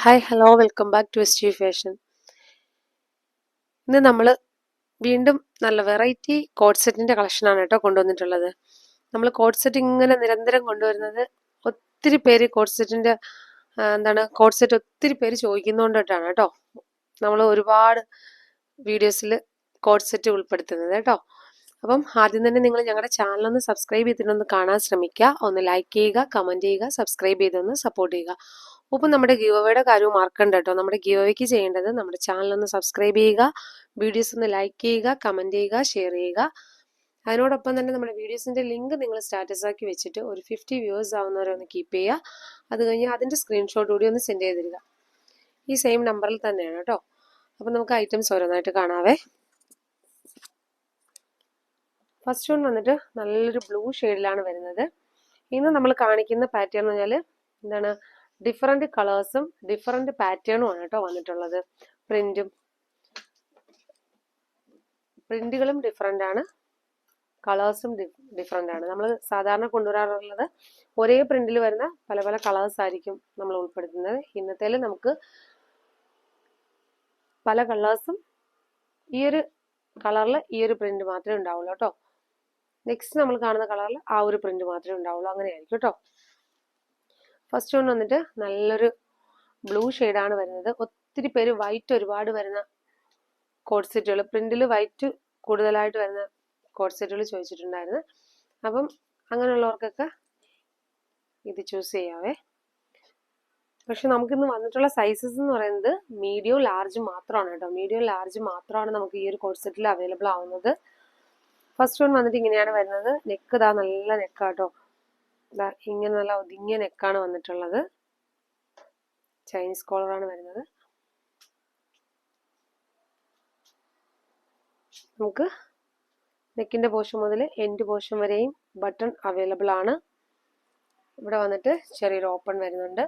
Hi hello welcome back to S fashion ഇന്ന് നമ്മൾ വീണ്ടും നല്ല വെറൈറ്റി കോഡ് സെറ്റിന്റെ കളക്ഷനാണ് കേട്ടോ കൊണ്ടുവന്നിട്ടുള്ളത്. നമ്മൾ കോഡ് സെറ്റ് ഇങ്ങനെ നിരന്തരം കൊണ്ടുവരുന്നത് ഒത്തിരി പേര് കോഡ് സെറ്റിന്റെ എന്താണ് കോഡ് സെറ്റ് ഒത്തിരി പേര് ചോദിക്കുന്നതുകൊണ്ടിട്ടാണ് കേട്ടോ. നമ്മൾ ഒരുപാട് വീഡിയോസിൽ കോഡ് സെറ്റ് ഉൾപ്പെടുത്തുന്നത് കേട്ടോ. അപ്പം ആദ്യം തന്നെ നിങ്ങൾ ഞങ്ങളുടെ ചാനൽ ഒന്ന് സബ്സ്ക്രൈബ് ചെയ്തിട്ടൊന്ന് കാണാൻ ശ്രമിക്കുക ഒന്ന് ലൈക്ക് ചെയ്യുക കമന്റ് ചെയ്യുക സബ്സ്ക്രൈബ് ചെയ്തൊന്ന് സപ്പോർട്ട് ചെയ്യുക. ഒപ്പം നമ്മുടെ ഗിവോവയുടെ കാര്യവും മറക്കണ്ട കേട്ടോ. നമ്മുടെ ഗിവോയ്ക്ക് ചെയ്യേണ്ടത് നമ്മുടെ ചാനൽ ഒന്ന് സബ്സ്ക്രൈബ് ചെയ്യുക വീഡിയോസ് ഒന്ന് ലൈക്ക് ചെയ്യുക കമന്റ് ചെയ്യുക ഷെയർ ചെയ്യുക. അതിനോടൊപ്പം തന്നെ നമ്മുടെ വീഡിയോസിന്റെ ലിങ്ക് നിങ്ങൾ സ്റ്റാറ്റസ് ആക്കി വെച്ചിട്ട് ഒരു ഫിഫ്റ്റി വ്യൂവേഴ്സ് ആവുന്നവരെ ഒന്ന് കീപ്പ് ചെയ്യുക. അത് കഴിഞ്ഞ് അതിന്റെ സ്ക്രീൻഷോട്ട് കൂടി ഒന്ന് സെൻഡ് ചെയ്ത് തരിക ഈ സെയിം നമ്പറിൽ തന്നെയാണ് കേട്ടോ. അപ്പം നമുക്ക് ഐറ്റംസ് ഓരോന്നായിട്ട് കാണാവേ. ഫസ്റ്റ് വൺ വന്നിട്ട് നല്ലൊരു ബ്ലൂ ഷെയ്ഡിലാണ് വരുന്നത്. ഇന്ന് നമ്മൾ കാണിക്കുന്ന പാറ്റേൺ എന്ന് പറഞ്ഞാൽ എന്താണ്? ഡിഫറെന്റ് കളേഴ്സും ഡിഫറെന്റ് പാറ്റേണും ആണ് കേട്ടോ വന്നിട്ടുള്ളത്. പ്രിന്റും പ്രിന്റുകളും ഡിഫറെന്റ് ആണ്. കളേഴ്സും ഡിഫറെന്റ് ആണ്. നമ്മൾ സാധാരണ കൊണ്ടുവരാറുള്ളത് ഒരേ പ്രിന്റിൽ വരുന്ന പല പല കളേഴ്സ് ആയിരിക്കും നമ്മൾ ഉൾപ്പെടുത്തുന്നത്. ഇന്നത്തേൽ നമുക്ക് പല കളേഴ്സും ഈ ഒരു കളറിൽ ഈ ഒരു പ്രിന്റ് മാത്രമേ ഉണ്ടാവുള്ളൂ കേട്ടോ. നെക്സ്റ്റ് നമ്മൾ കാണുന്ന കളറിൽ ആ ഒരു പ്രിന്റ് മാത്രമേ ഉണ്ടാവുള്ളൂ. അങ്ങനെയായിരിക്കും കേട്ടോ. ഫസ്റ്റ് വൺ വന്നിട്ട് നല്ലൊരു ബ്ലൂ ഷെയ്ഡാണ് വരുന്നത്. ഒത്തിരി പേര് വൈറ്റ് ഒരുപാട് വരുന്ന കോഡ് സെറ്റുകൾ പ്രിന്റിൽ വൈറ്റ് കൂടുതലായിട്ട് വരുന്ന കോഡ് സെറ്റുകൾ ചോദിച്ചിട്ടുണ്ടായിരുന്നു. അപ്പം അങ്ങനെയുള്ളവർക്കൊക്കെ ഇത് ചൂസ് ചെയ്യാവേ. പക്ഷെ നമുക്കിന്ന് വന്നിട്ടുള്ള സൈസസ് എന്ന് പറയുന്നത് മീഡിയം ലാർജ് മാത്രമാണ് കേട്ടോ. മീഡിയം ലാർജ് മാത്രമാണ് നമുക്ക് ഈ ഒരു കോഡ് സെറ്റിൽ അവൈലബിൾ ആവുന്നത്. ഫസ്റ്റ് വൺ വന്നിട്ട് ഇങ്ങനെയാണ് വരുന്നത്. നെക്ക് ഇതാ നല്ല നെക്കാട്ടോ ഇങ്ങനെ നല്ല ഒതുങ്ങിയ നെക്കാണ് വന്നിട്ടുള്ളത്. ചൈനീസ് കോളറാണ് വരുന്നത്. നമുക്ക് നെക്കിന്റെ പോർഷൻ മുതൽ എൻഡ് പോർഷൻ വരെയും ബട്ടൺ അവൈലബിൾ ആണ്. ഇവിടെ വന്നിട്ട് ചെറിയൊരു ഓപ്പൺ വരുന്നുണ്ട്.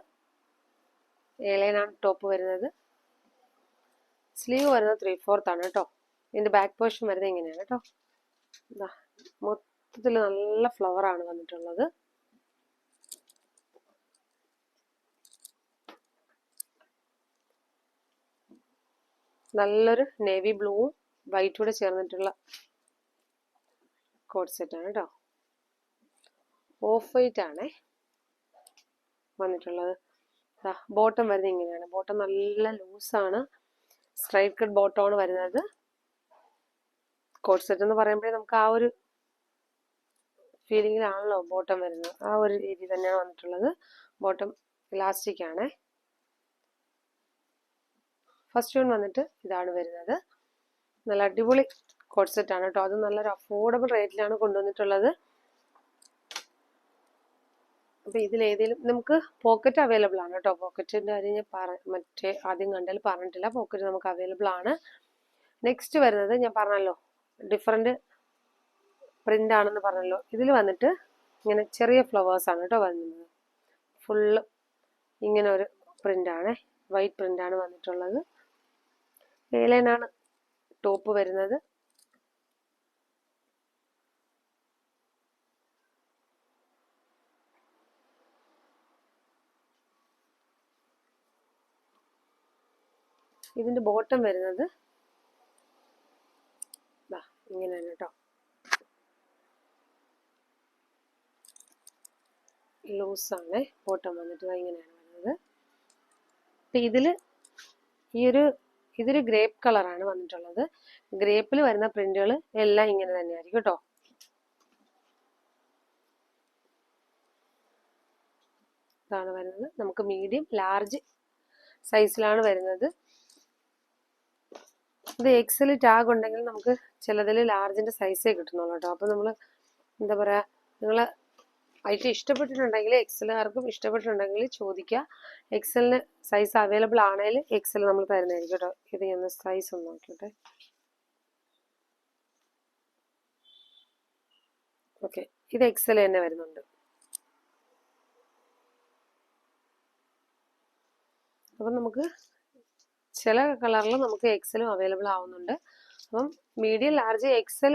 ഏലൈനാണ് ടോപ്പ് വരുന്നത്. സ്ലീവ് വരുന്നത് ത്രീ ഫോർത്ത് ആണ് കേട്ടോ. ഇതിന്റെ ബാക്ക് പോർഷൻ വരുന്നത് ഇങ്ങനെയാണ് കേട്ടോ. മൊത്തത്തിൽ നല്ല ഫ്ലവർ ആണ് വന്നിട്ടുള്ളത്. നല്ലൊരു നേവി ബ്ലൂവും വൈറ്റും കൂടെ ചേർന്നിട്ടുള്ള കോഡ് സെറ്റ് ആണ് കേട്ടോ ഓഫ് വൈറ്റ് ആണേ വന്നിട്ടുള്ളത്. ബോട്ടം വരുന്നത് ഇങ്ങനെയാണ്. ബോട്ടം നല്ല ലൂസാണ് സ്ട്രൈറ്റ് കട്ട് ബോട്ടമാണ് വരുന്നത്. കോഡ് സെറ്റ് എന്ന് പറയുമ്പോഴേ നമുക്ക് ആ ഒരു ഫീലിങ്ങിലാണല്ലോ ബോട്ടം വരുന്നത്. ആ ഒരു രീതി തന്നെയാണ് വന്നിട്ടുള്ളത്. ബോട്ടം ഇലാസ്റ്റിക് ആണ്. ഫസ്റ്റ് വൺ വന്നിട്ട് ഇതാണ് വരുന്നത്. നല്ല അടിപൊളി കോഡ് സെറ്റ് ആണ് കേട്ടോ അത് നല്ലൊരു അഫോർഡബിൾ റേറ്റിലാണ് കൊണ്ടുവന്നിട്ടുള്ളത്. അപ്പം ഇതിലേതെങ്കിലും നമുക്ക് പോക്കറ്റ് അവൈലബിൾ ആണ് കേട്ടോ പോക്കറ്റിന്റെ കാര്യം ഞാൻ പറ മറ്റേ ആദ്യം കണ്ടാൽ പറഞ്ഞിട്ടില്ല. പോക്കറ്റ് നമുക്ക് അവൈലബിൾ ആണ്. നെക്സ്റ്റ് വരുന്നത് ഞാൻ പറഞ്ഞല്ലോ. ഡിഫറെന്റ് പ്രിന്റ് ആണെന്ന് പറഞ്ഞല്ലോ. ഇതിൽ വന്നിട്ട് ഇങ്ങനെ ചെറിയ ഫ്ലവേഴ്സ് ആണ് കേട്ടോ വരുന്നത് ഫുള്ള് ഇങ്ങനെ ഒരു പ്രിന്റാണ് വൈറ്റ് പ്രിന്റാണ് വന്നിട്ടുള്ളത്. ഏലനാണ് ടോപ്പ് വരുന്നത്. ഇതിന്റെ ബോട്ടം വരുന്നത്. ഇങ്ങനെയാണ് കേട്ടോ ലൂസാണ് ബോട്ടം വന്നിട്ട് ഇങ്ങനെയാണ് വരുന്നത്. അപ്പം ഇതിൽ ഈ ഒരു ഇതൊരു ഗ്രേപ്പ് കളറാണ് വന്നിട്ടുള്ളത്. ഗ്രേപ്പിൽ വരുന്ന പ്രിന്റുകൾ എല്ലാം ഇങ്ങനെ തന്നെയായിരിക്കും കേട്ടോ. ഇതാണ് വരുന്നത്. നമുക്ക് മീഡിയം ലാർജ് സൈസിലാണ് വരുന്നത്. ഇത് എക്സൽ ടാഗ് ഉണ്ടെങ്കിൽ നമുക്ക് ചിലതിൽ ലാർജിന്റെ സൈസേ കിട്ടുന്നുള്ളൂ കേട്ടോ. അപ്പോൾ നമ്മൾ എന്താ പറയുക നിങ്ങൾ ഐറ്റം ഇഷ്ടപ്പെട്ടിട്ടുണ്ടെങ്കിൽ എക്സലുകാർക്കും ഇഷ്ടപ്പെട്ടിട്ടുണ്ടെങ്കിൽ ചോദിക്കുക. എക്സലിന് സൈസ് അവൈലബിൾ ആണെങ്കിൽ എക്സൽ നമ്മൾ തരുന്നതായിരിക്കും കേട്ടോ. ഇത് ഞാൻ സൈസ് ഒന്ന് നോക്കിയിട്ട് ഓക്കെ ഇത് എക്സൽ തന്നെ വരുന്നുണ്ട്. അപ്പം നമുക്ക് ചില കളറിൽ നമുക്ക് എക്സലും അവൈലബിൾ ആവുന്നുണ്ട്. അപ്പം മീഡിയം ലാർജ് എക്സൽ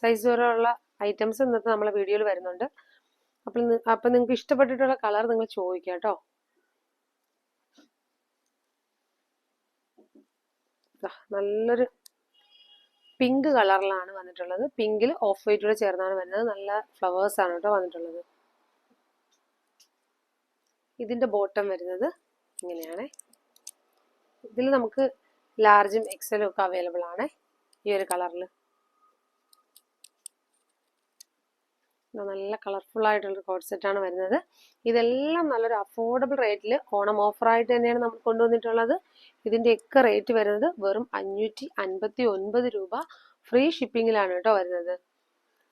സൈസ് വരെയുള്ള ഐറ്റംസ് ഇന്നത്തെ നമ്മളെ വീഡിയോയിൽ വരുന്നുണ്ട്. അപ്പം അപ്പം നിങ്ങൾക്ക് ഇഷ്ടപ്പെട്ടിട്ടുള്ള കളർ നിങ്ങൾ ചോദിക്കാം കേട്ടോ. നല്ലൊരു പിങ്ക് കളറിലാണ് വന്നിട്ടുള്ളത്. പിങ്കിൽ ഓഫ് വൈറ്റോടെ ചേർന്നാണ് വരുന്നത്. നല്ല ഫ്ലവേഴ്സ് ആണ് കേട്ടോ വന്നിട്ടുള്ളത്. ഇതിന്റെ ബോട്ടം വരുന്നത് ഇങ്ങനെയാണ്. ഇതിൽ നമുക്ക് ലാർജും എക്സലും ഒക്കെ അവൈലബിൾ ആണ് ഈ ഒരു കളറിൽ നല്ല കളർഫുൾ ആയിട്ടുള്ള കോഡ് ആണ് വരുന്നത്. ഇതെല്ലാം നല്ലൊരു അഫോർഡബിൾ റേറ്റിൽ ഓണം ഓഫറായിട്ട് തന്നെയാണ് നമ്മൾ കൊണ്ടുവന്നിട്ടുള്ളത്. ഇതിന്റെ ഒക്കെ റേറ്റ് വരുന്നത് വെറും അഞ്ഞൂറ്റി അൻപത്തി ഒൻപത് രൂപ ഫ്രീ ഷിപ്പിങ്ങിലാണ് കേട്ടോ വരുന്നത്.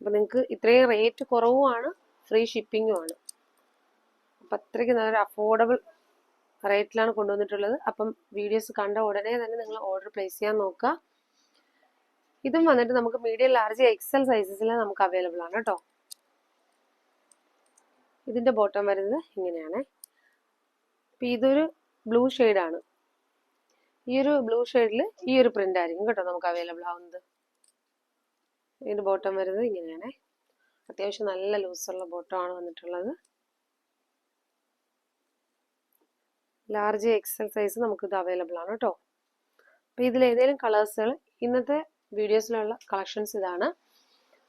അപ്പം നിങ്ങൾക്ക് ഇത്രയും റേറ്റ് കുറവുമാണ് ഫ്രീ ഷിപ്പിങ്ങും ആണ്. അപ്പം അത്രയ്ക്ക് നല്ലൊരു അഫോർഡബിൾ റേറ്റിലാണ് കൊണ്ടുവന്നിട്ടുള്ളത്. അപ്പം വീഡിയോസ് കണ്ട ഉടനെ തന്നെ നിങ്ങൾ ഓർഡർ പ്ലേസ് ചെയ്യാൻ നോക്കുക. ഇതും വന്നിട്ട് നമുക്ക് മീഡിയം ലാർജ് എക്സൽ സൈസസിൽ നമുക്ക് അവൈലബിൾ ആണ് കേട്ടോ. ഇതിന്റെ ബോട്ടം വരുന്നത് ഇങ്ങനെയാണ്. അപ്പം ഇതൊരു ബ്ലൂ ആണ്. ഈ ഒരു ബ്ലൂ ഷെയ്ഡിൽ ഈ ഒരു പ്രിന്റ് ആയിരിക്കും കേട്ടോ നമുക്ക് അവൈലബിൾ ആവുന്നത്. ഇതിന്റെ ബോട്ടം വരുന്നത് ഇങ്ങനെയാണ്. അത്യാവശ്യം നല്ല ലൂസുള്ള ബോട്ടം ആണ് വന്നിട്ടുള്ളത്. ലാർജ് എക്സൽ സൈസ് നമുക്ക് ഇത് അവൈലബിൾ ആണ് കേട്ടോ. അപ്പോൾ ഇതിൽ ഏതെങ്കിലും കളേഴ്സുകൾ ഇന്നത്തെ വീഡിയോസിലുള്ള കളക്ഷൻസ് ഇതാണ്.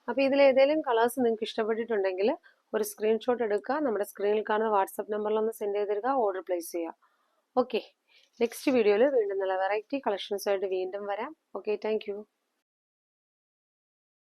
അപ്പോൾ ഇതിൽ ഏതെങ്കിലും കളേഴ്സ് നിങ്ങൾക്ക് ഇഷ്ടപ്പെട്ടിട്ടുണ്ടെങ്കിൽ ഒരു സ്ക്രീൻഷോട്ട് എടുക്കുക. നമ്മുടെ സ്ക്രീനിൽ കാണുന്ന വാട്സപ്പ് നമ്പറിലൊന്ന് സെൻഡ് ചെയ്ത് തരിക ഓർഡർ പ്ലേസ് ചെയ്യുക. ഓക്കെ നെക്സ്റ്റ് വീഡിയോയിൽ വീണ്ടും നല്ല വെറൈറ്റി കളക്ഷൻസായിട്ട് വീണ്ടും വരാം. Okay thank